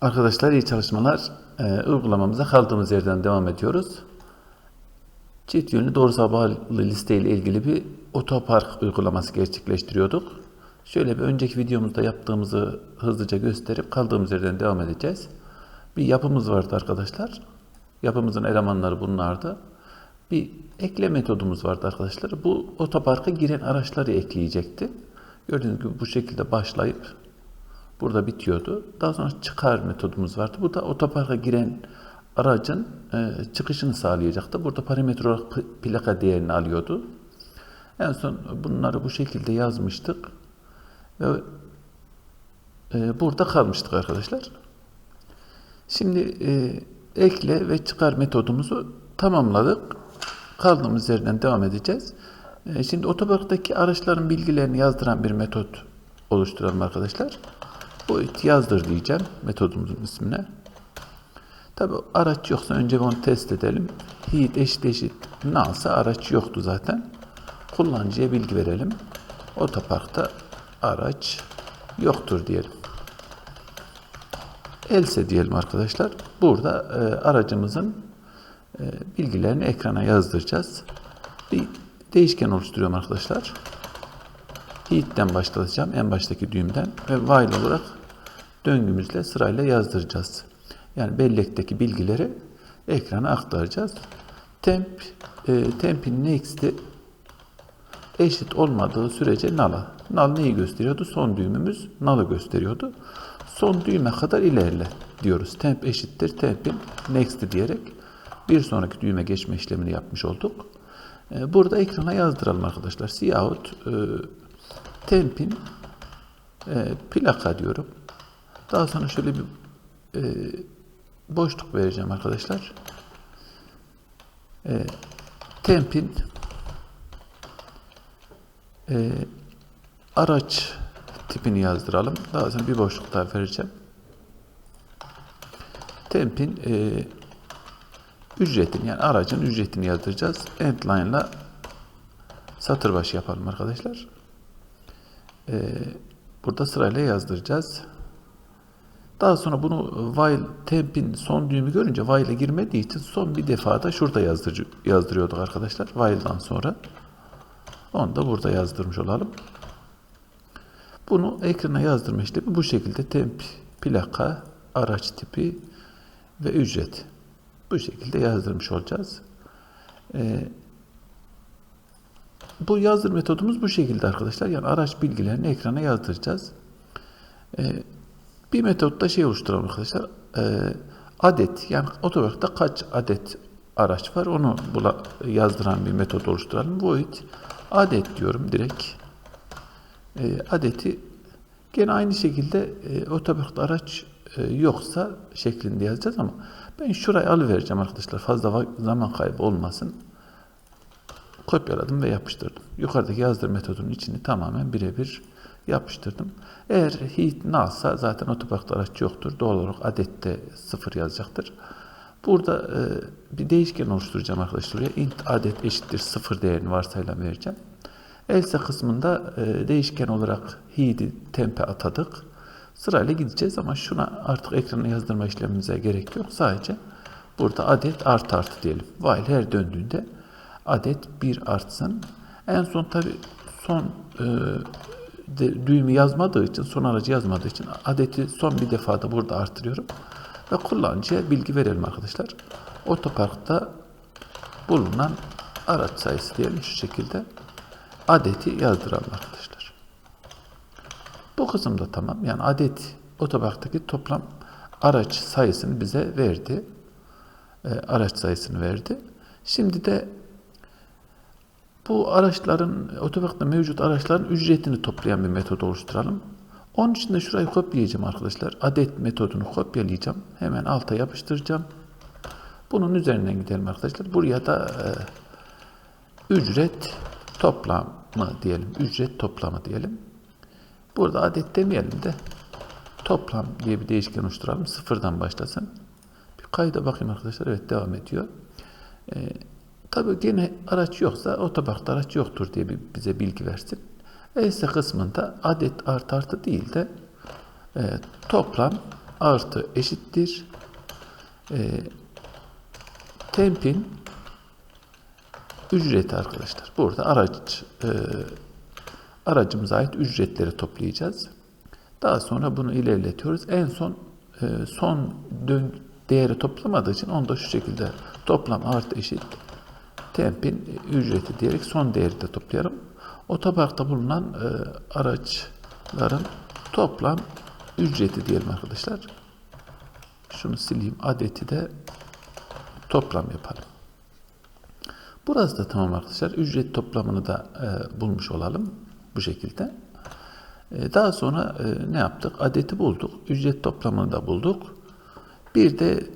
Arkadaşlar iyi çalışmalar. Ee, uygulamamıza kaldığımız yerden devam ediyoruz. Çift yönlü doğrusal bağlı liste ile ilgili bir otopark uygulaması gerçekleştiriyorduk. Şöyle bir önceki videomuzda yaptığımızı hızlıca gösterip kaldığımız yerden devam edeceğiz. Bir yapımız vardı arkadaşlar. Yapımızın elemanları bunlardı. Bir ekle metodumuz vardı arkadaşlar. Bu otoparka giren araçları ekleyecekti. Gördüğünüz gibi bu şekilde başlayıp burada bitiyordu. Daha sonra çıkar metodumuz vardı. Bu da otoparka giren aracın e, çıkışını sağlayacaktı. Burada parametre olarak plaka değerini alıyordu. En son bunları bu şekilde yazmıştık. Ve e, burada kalmıştık arkadaşlar. Şimdi e, ekle ve çıkar metodumuzu tamamladık. Kaldığımız yerden devam edeceğiz. E, şimdi otoparktaki araçların bilgilerini yazdıran bir metot oluşturalım arkadaşlar. Boyut yazdır diyeceğim metodumuzun ismine. Tabi araç yoksa önce onu test edelim. Heat eşit eşit nalsa araç yoktu zaten. Kullanıcıya bilgi verelim. Otoparkta araç yoktur diyelim. Else diyelim arkadaşlar. Burada e, aracımızın e, bilgilerini ekrana yazdıracağız. Bir değişken oluşturuyorum arkadaşlar. Heat'ten başlatacağım en baştaki düğümden ve while olarak döngümüzle sırayla yazdıracağız. Yani bellekteki bilgileri ekrana aktaracağız. Temp, e, temp'in next'i eşit olmadığı sürece null'a. Null neyi gösteriyordu? Son düğümümüz null'ı gösteriyordu. Son düğüme kadar ilerle diyoruz. Temp eşittir temp'in next'i diyerek bir sonraki düğüme geçme işlemini yapmış olduk. E, Burada ekrana yazdıralım arkadaşlar. Siyahut temp'in e, plaka diyorum. Daha sonra şöyle bir e, boşluk vereceğim arkadaşlar. E, temp'in e, araç tipini yazdıralım. Daha sonra bir boşluk daha vereceğim. Temp'in e, ücretini yani aracın ücretini yazdıracağız. Endline'la satır başı yapalım arkadaşlar. E, burada sırayla yazdıracağız. Daha sonra bunu while temp'in son düğümü görünce while'e girmediği için son bir defa da şurada yazdırıcı, yazdırıyorduk arkadaşlar. While'dan sonra. Onu da burada yazdırmış olalım. Bunu ekrana yazdırma işlemi bu şekilde temp, plaka, araç tipi ve ücret. Bu şekilde yazdırmış olacağız. Ee, bu yazdır metodumuz bu şekilde arkadaşlar. Yani araç bilgilerini ekrana yazdıracağız. Ee, bir metotta şey oluşturalım arkadaşlar. Ee, adet yani otoparkta kaç adet araç var onu bula, yazdıran bir metot oluşturalım. Void adet diyorum direkt. E, adeti gene aynı şekilde e, otoparkta araç e, yoksa şeklinde yazacağız ama ben şurayı alıvereceğim arkadaşlar. Fazla zaman kaybı olmasın. Kopyaladım ve yapıştırdım. Yukarıdaki yazdır metodunun içini tamamen birebir yapıştırdım. Eğer heat nalsa zaten otoparkta araç yoktur. Doğal olarak adette sıfır yazacaktır. Burada e, bir değişken oluşturacağım arkadaşlar. Buraya int adet eşittir sıfır değerini varsayılan vereceğim. Else kısmında e, değişken olarak heat'i tempe atadık. Sırayla gideceğiz ama şuna artık ekrana yazdırma işlemimize gerek yok. Sadece burada adet artı artı diyelim. While her döndüğünde adet bir artsın. En son tabi son e, düğümü yazmadığı için, son aracı yazmadığı için adeti son bir defa da burada artırıyorum. Ve kullanıcıya bilgi verelim arkadaşlar. Otoparkta bulunan araç sayısı diyelim şu şekilde. Adeti yazdıralım arkadaşlar. Bu kısım da tamam. Yani adet otoparktaki toplam araç sayısını bize verdi. E, araç sayısını verdi. Şimdi de bu araçların, otoparkta mevcut araçların ücretini toplayan bir metod oluşturalım. Onun için de şurayı kopyalayacağım arkadaşlar. Adet metodunu kopyalayacağım. Hemen alta yapıştıracağım. Bunun üzerinden gidelim arkadaşlar. Buraya da e, ücret toplamı diyelim. Ücret toplamı diyelim. Burada adet demeyelim de toplam diye bir değişken oluşturalım. Sıfırdan başlasın. Bir kayda bakayım arkadaşlar. Evet devam ediyor. Ee, tabii gene araç yoksa otoparkta araç yoktur diye bize bilgi versin. Else kısmında adet artı artı değil de e, toplam artı eşittir. E, tempin ücreti arkadaşlar. Burada araç e, aracımıza ait ücretleri toplayacağız. Daha sonra bunu ilerletiyoruz. En son e, son dön değeri toplamadığı için onu da şu şekilde toplam artı eşit tempin ücreti diyerek son değeri de toplayalım. Otoparkta bulunan e, araçların toplam ücreti diyelim arkadaşlar. Şunu sileyim. Adeti de toplam yapalım. Burası da tamam arkadaşlar. Ücret toplamını da e, bulmuş olalım. Bu şekilde. E, daha sonra e, ne yaptık? Adeti bulduk. Ücret toplamını da bulduk. Bir de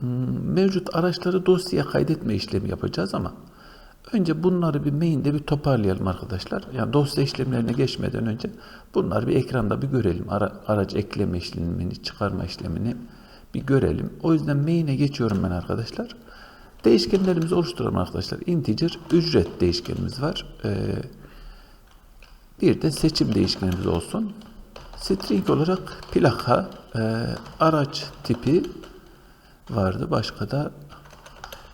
mevcut araçları dosyaya kaydetme işlemi yapacağız ama önce bunları bir main'de bir toparlayalım arkadaşlar. Yani dosya işlemlerine geçmeden önce bunları bir ekranda bir görelim. Ara, araç ekleme işlemini, çıkarma işlemini bir görelim. O yüzden main'e geçiyorum ben arkadaşlar. Değişkenlerimizi oluşturalım arkadaşlar. Integer ücret değişkenimiz var. Ee, bir de seçim değişkenimiz olsun. String olarak plaka, e, araç tipi vardı. Başka da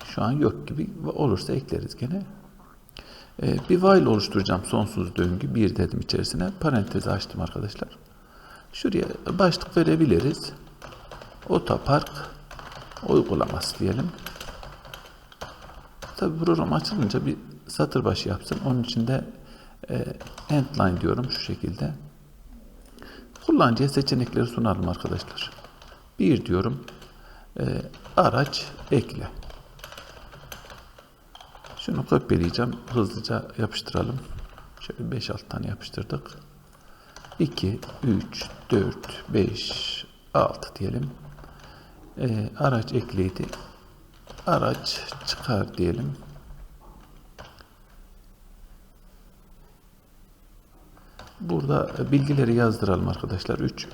şu an yok gibi. Olursa ekleriz gene. E, bir while oluşturacağım. Sonsuz döngü. Bir dedim içerisine. Parantezi açtım arkadaşlar. Şuraya başlık verebiliriz. Otopark uygulaması diyelim. Tabi program açılınca bir satır başı yapsın. Onun için de e, endline diyorum şu şekilde. Kullanıcıya seçenekleri sunalım arkadaşlar. Bir diyorum. E, araç ekle. Şunu kopyalayacağım. Hızlıca yapıştıralım. Şöyle 5-6 tane yapıştırdık. 2, 3, 4, 5, 6 diyelim. E, araç ekleydi. Araç çıkar diyelim. Burada bilgileri yazdıralım arkadaşlar. 3 e,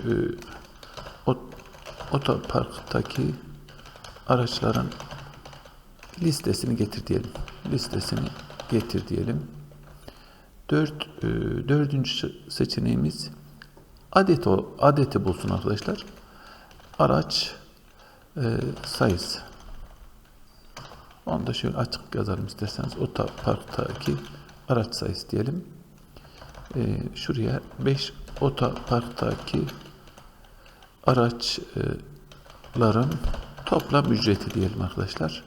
otoparktaki araçların listesini getir diyelim. Listesini getir diyelim. 4 e, dördüncü seçeneğimiz adet o adeti bulsun arkadaşlar. Araç e, sayısı. Onu da şöyle açık yazalım isterseniz. Otoparktaki araç sayısı diyelim. Ee, şuraya 5 otoparktaki araçların toplam ücreti diyelim arkadaşlar.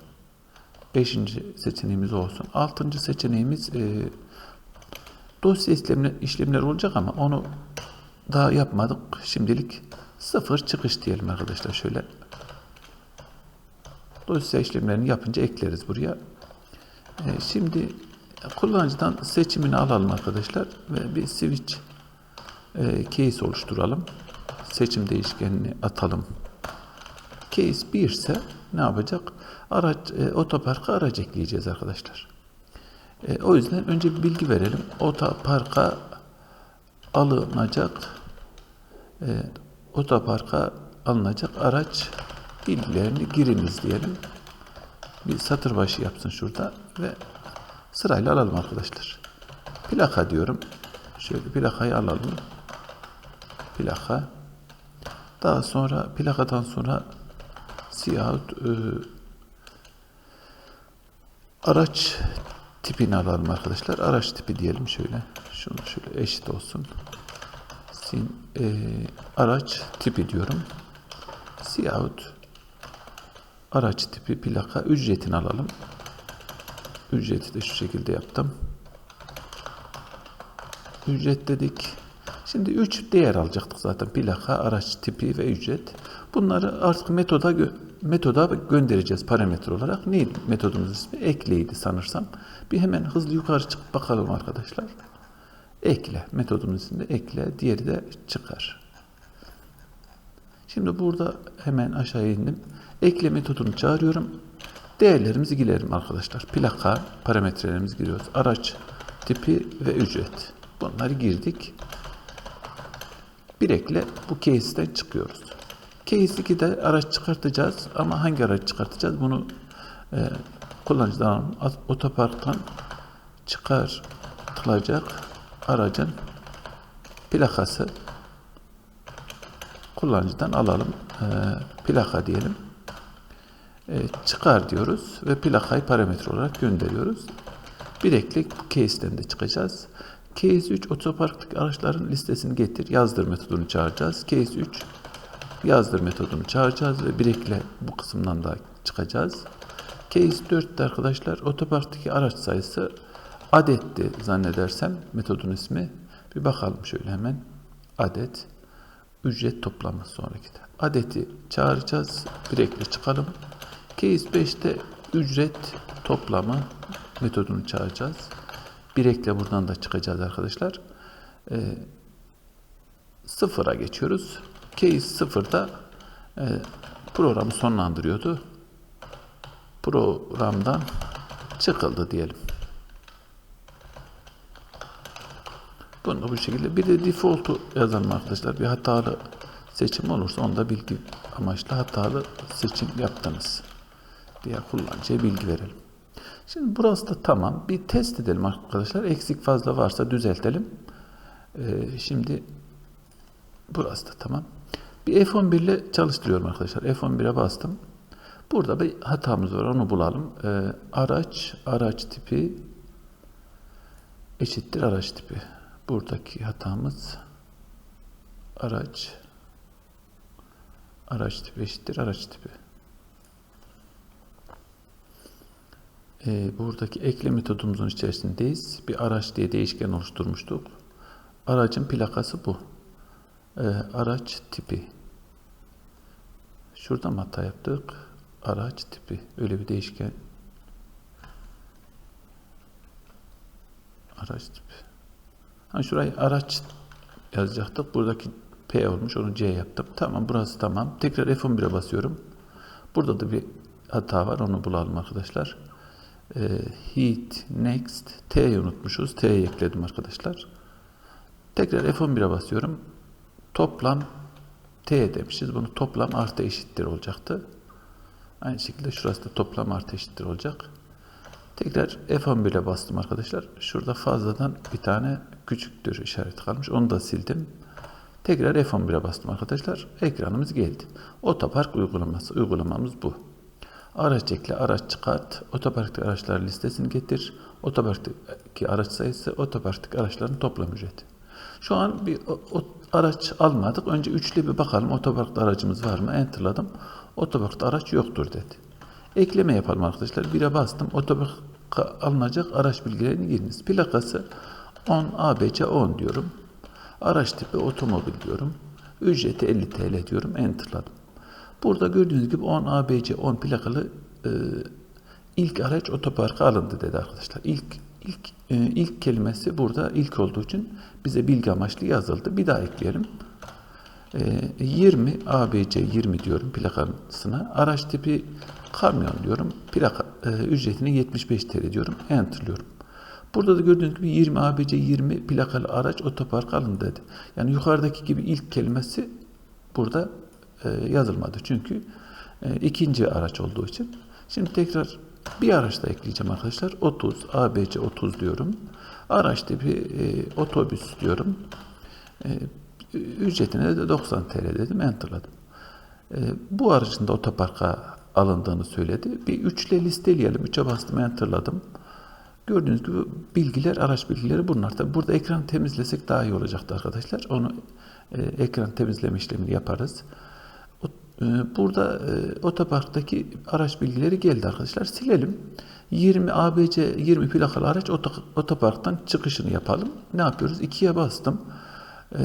Beşinci seçeneğimiz olsun. Altıncı seçeneğimiz e, dosya işlemler, işlemler olacak ama onu daha yapmadık. Şimdilik sıfır çıkış diyelim arkadaşlar. Şöyle dosya işlemlerini yapınca ekleriz buraya. E, şimdi kullanıcıdan seçimini alalım arkadaşlar ve bir switch e, case oluşturalım. Seçim değişkenini atalım. Case 1 ise ne yapacak? Araç e, otoparka araç ekleyeceğiz arkadaşlar. E, o yüzden önce bir bilgi verelim. Otoparka alınacak e, otoparka alınacak araç bilgilerini giriniz diyelim. Bir satır başı yapsın şurada ve sırayla alalım arkadaşlar. Plaka diyorum. Şöyle plakayı alalım. Plaka. Daha sonra plakadan sonra siyahut e, araç tipini alalım arkadaşlar. Araç tipi diyelim şöyle. Şunu şöyle eşit olsun. Sin, e, araç tipi diyorum. Siyahut araç tipi plaka ücretini alalım. Ücreti de şu şekilde yaptım. Ücret dedik. Şimdi 3 değer alacaktık zaten. Plaka, araç tipi ve ücret. Bunları artık metoda gö metoda göndereceğiz parametre olarak. Neydi metodumuz ismi? Ekleydi sanırsam. Bir hemen hızlı yukarı çıkıp bakalım arkadaşlar. Ekle. Metodumuz ismi ekle. Diğeri de çıkar. Şimdi burada hemen aşağı indim. Ekle metodunu çağırıyorum. Değerlerimizi girelim arkadaşlar. Plaka parametrelerimizi giriyoruz. Araç tipi ve ücret. Bunları girdik. Bir ekle bu case'den çıkıyoruz. Case 2'de araç çıkartacağız ama hangi araç çıkartacağız? Bunu e, kullanıcıdan otoparktan çıkartılacak aracın plakası kullanıcıdan alalım. E, plaka diyelim. E, çıkar diyoruz ve plakayı parametre olarak gönderiyoruz. Bir ekle case'den de çıkacağız. Case 3 otoparktaki araçların listesini getir. Yazdır metodunu çağıracağız. Case 3 yazdır metodunu çağıracağız ve bir ekle bu kısımdan da çıkacağız. Case 4'te arkadaşlar otoparktaki araç sayısı adetti zannedersem metodun ismi. Bir bakalım şöyle hemen. Adet ücret toplamı sonraki de. Adeti çağıracağız. Bir ekle çıkalım. Case 5'te ücret toplamı metodunu çağıracağız. Bir ekle buradan da çıkacağız arkadaşlar. Ee, sıfıra geçiyoruz. Case sıfırda e, programı sonlandırıyordu. Programdan çıkıldı diyelim. Bunu bu şekilde bir de default'u yazalım arkadaşlar. Bir hatalı seçim olursa onda bilgi amaçlı hatalı seçim yaptınız diye kullanıcıya bilgi verelim. Şimdi burası da tamam. Bir test edelim arkadaşlar. Eksik fazla varsa düzeltelim. Ee, şimdi burası da tamam. Bir F11 ile çalıştırıyorum arkadaşlar. F11'e bastım. Burada bir hatamız var. Onu bulalım. Ee, araç, araç tipi eşittir araç tipi. Buradaki hatamız araç araç tipi eşittir araç tipi. Ee, buradaki ekle metodumuzun içerisindeyiz. Bir araç diye değişken oluşturmuştuk. Aracın plakası bu. Ee, araç tipi. Şurada mı hata yaptık? Araç tipi. Öyle bir değişken. Araç tipi. Ha şurayı araç yazacaktık. Buradaki P olmuş. Onu C yaptım. Tamam burası tamam. Tekrar F11'e basıyorum. Burada da bir hata var. Onu bulalım arkadaşlar. Ee, heat next T'yi unutmuşuz. T'yi ekledim arkadaşlar. Tekrar F11'e basıyorum. Toplam T demişiz. Bunu toplam artı eşittir olacaktı. Aynı şekilde şurası da toplam artı eşittir olacak. Tekrar F11'e bastım arkadaşlar. Şurada fazladan bir tane küçüktür işareti kalmış. Onu da sildim. Tekrar F11'e bastım arkadaşlar. Ekranımız geldi. Otopark uygulaması. Uygulamamız bu. Araç ekle, araç çıkart, otoparktaki araçlar listesini getir, otoparktaki araç sayısı, otoparktaki araçların toplam ücreti. Şu an bir o, o, araç almadık. Önce üçlü bir bakalım otoparkta aracımız var mı? Enterladım. Otoparkta araç yoktur dedi. Ekleme yapalım arkadaşlar. Bire bastım. Otoparka alınacak araç bilgilerini giriniz. Plakası 10 ABC 10 diyorum. Araç tipi otomobil diyorum. Ücreti 50 TL diyorum. Enterladım. Burada gördüğünüz gibi 10 ABC 10 plakalı e, ilk araç otoparka alındı dedi arkadaşlar. İlk ilk e, ilk kelimesi burada ilk olduğu için bize bilgi amaçlı yazıldı. Bir daha ekleyelim. E, 20 ABC 20 diyorum plakasına. Araç tipi kamyon diyorum. Plaka e, ücretini 75 TL diyorum. Enter'lıyorum. Burada da gördüğünüz gibi 20 ABC 20 plakalı araç otoparka alındı dedi. Yani yukarıdaki gibi ilk kelimesi burada yazılmadı. Çünkü e, ikinci araç olduğu için. Şimdi tekrar bir araç da ekleyeceğim arkadaşlar. 30, ABC 30 diyorum. Araç tipi e, otobüs diyorum. E, ücretine de 90 TL dedim. Enterladım. E, bu aracın da otoparka alındığını söyledi. Bir üçle listeleyelim. Üçe bastım enterladım. Gördüğünüz gibi bilgiler, araç bilgileri bunlar. Tabi burada ekran temizlesek daha iyi olacaktı arkadaşlar. Onu e, ekran temizleme işlemini yaparız. E, burada e, otoparktaki araç bilgileri geldi arkadaşlar. Silelim. 20 ABC 20 plakalı araç otoparktan çıkışını yapalım. Ne yapıyoruz? 2'ye bastım. E,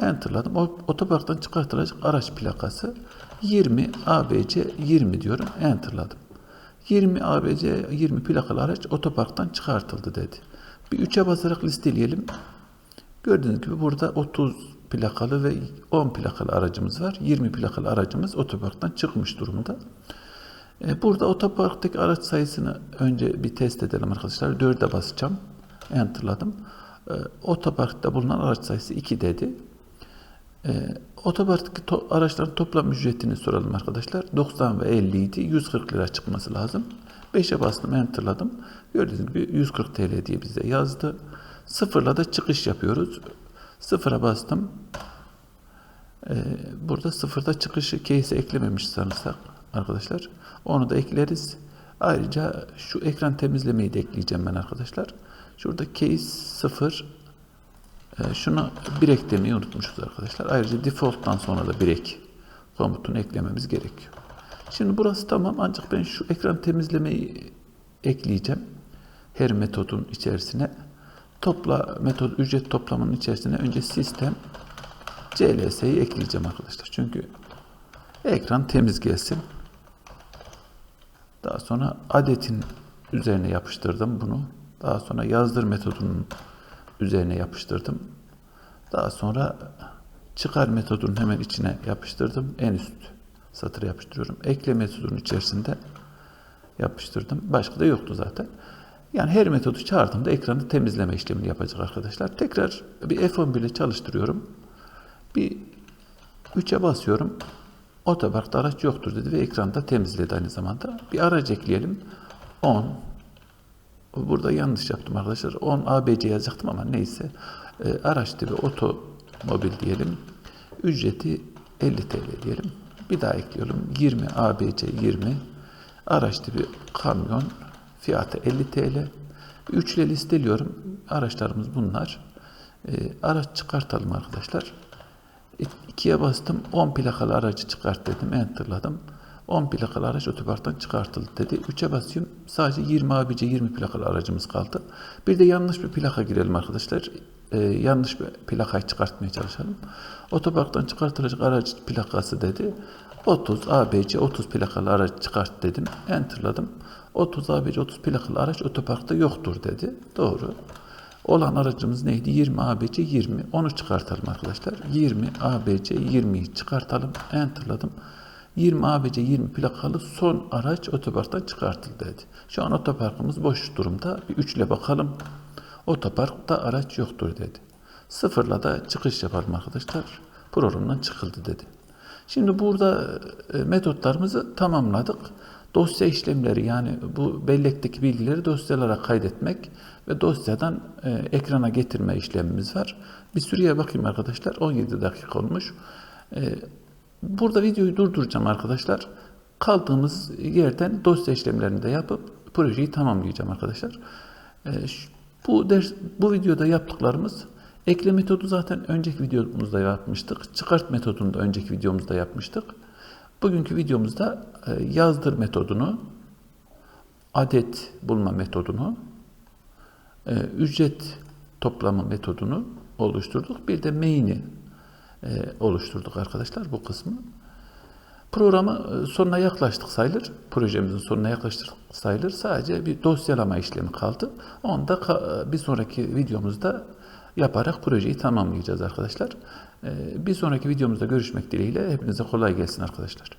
enterladım. O, otoparktan çıkartılacak araç plakası 20 ABC 20 diyorum. Enterladım. 20 ABC 20 plakalı araç otoparktan çıkartıldı dedi. Bir 3'e basarak listeleyelim. Gördüğünüz gibi burada 30 plakalı ve 10 plakalı aracımız var. 20 plakalı aracımız otoparktan çıkmış durumda. E, burada otoparktaki araç sayısını önce bir test edelim arkadaşlar. 4'e basacağım. Enter'ladım. E, otoparkta bulunan araç sayısı 2 dedi. E, otoparktaki to araçların toplam ücretini soralım arkadaşlar. 90 ve 50 idi. 140 lira çıkması lazım. 5'e bastım, enter'ladım. Gördüğünüz gibi 140 TL diye bize yazdı. Sıfırla da çıkış yapıyoruz. Sıfıra bastım. Ee, burada sıfırda çıkışı case eklememiş sanırsak arkadaşlar. Onu da ekleriz. Ayrıca şu ekran temizlemeyi de ekleyeceğim ben arkadaşlar. Şurada case sıfır ee, şunu bir eklemeyi unutmuşuz arkadaşlar. Ayrıca default'tan sonra da bir ek komutunu eklememiz gerekiyor. Şimdi burası tamam ancak ben şu ekran temizlemeyi ekleyeceğim. Her metodun içerisine topla metod ücret toplamının içerisine önce sistem CLS'yi ekleyeceğim arkadaşlar. Çünkü ekran temiz gelsin. Daha sonra adetin üzerine yapıştırdım bunu. Daha sonra yazdır metodunun üzerine yapıştırdım. Daha sonra çıkar metodunun hemen içine yapıştırdım. En üst satıra yapıştırıyorum. Ekle metodunun içerisinde yapıştırdım. Başka da yoktu zaten. Yani her metodu çağırdığımda ekranı temizleme işlemini yapacak arkadaşlar. Tekrar bir F11 ile çalıştırıyorum. Bir 3'e basıyorum. Otoparkta araç yoktur dedi ve ekranda temizledi aynı zamanda. Bir araç ekleyelim. 10 Burada yanlış yaptım arkadaşlar. 10 ABC yazacaktım ama neyse. E, araç tipi otomobil diyelim. Ücreti 50 TL diyelim. Bir daha ekliyorum. 20 ABC 20. Araç tipi kamyon. Fiyatı 50 TL. Üçle listeliyorum. Araçlarımız bunlar. E, araç çıkartalım arkadaşlar. 2'ye bastım. 10 plakalı aracı çıkart dedim. Enter'ladım. 10 plakalı araç otoparktan çıkartıldı dedi. 3'e basıyorum. Sadece 20 ABC 20 plakalı aracımız kaldı. Bir de yanlış bir plaka girelim arkadaşlar. Ee, yanlış bir plakayı çıkartmaya çalışalım. Otoparktan çıkartılacak araç plakası dedi. 30 ABC 30 plakalı araç çıkart dedim. Enter'ladım. 30 ABC 30 plakalı araç otoparkta yoktur dedi. Doğru. Olan aracımız neydi? 20 ABC 20. Onu çıkartalım arkadaşlar. 20 ABC 20'yi çıkartalım. Enter'ladım. 20 ABC 20 plakalı son araç otoparktan çıkartıldı dedi. Şu an otoparkımız boş durumda. Bir üçle bakalım. Otoparkta araç yoktur dedi. Sıfırla da çıkış yapalım arkadaşlar. Programdan çıkıldı dedi. Şimdi burada e, metotlarımızı tamamladık. Dosya işlemleri yani bu bellekteki bilgileri dosyalara kaydetmek ve dosyadan e, ekrana getirme işlemimiz var. Bir süreye bakayım arkadaşlar. 17 dakika olmuş. E, Burada videoyu durduracağım arkadaşlar. Kaldığımız yerden dosya işlemlerini de yapıp projeyi tamamlayacağım arkadaşlar. Ee, bu ders, bu videoda yaptıklarımız ekle metodu zaten önceki videomuzda yapmıştık. Çıkart metodunu da önceki videomuzda yapmıştık. Bugünkü videomuzda e, yazdır metodunu, adet bulma metodunu, e, ücret toplama metodunu oluşturduk. Bir de main'i e, oluşturduk arkadaşlar bu kısmı. Programı sonuna yaklaştık sayılır. Projemizin sonuna yaklaştık sayılır. Sadece bir dosyalama işlemi kaldı. Onu da bir sonraki videomuzda yaparak projeyi tamamlayacağız arkadaşlar. E, bir sonraki videomuzda görüşmek dileğiyle hepinize kolay gelsin arkadaşlar.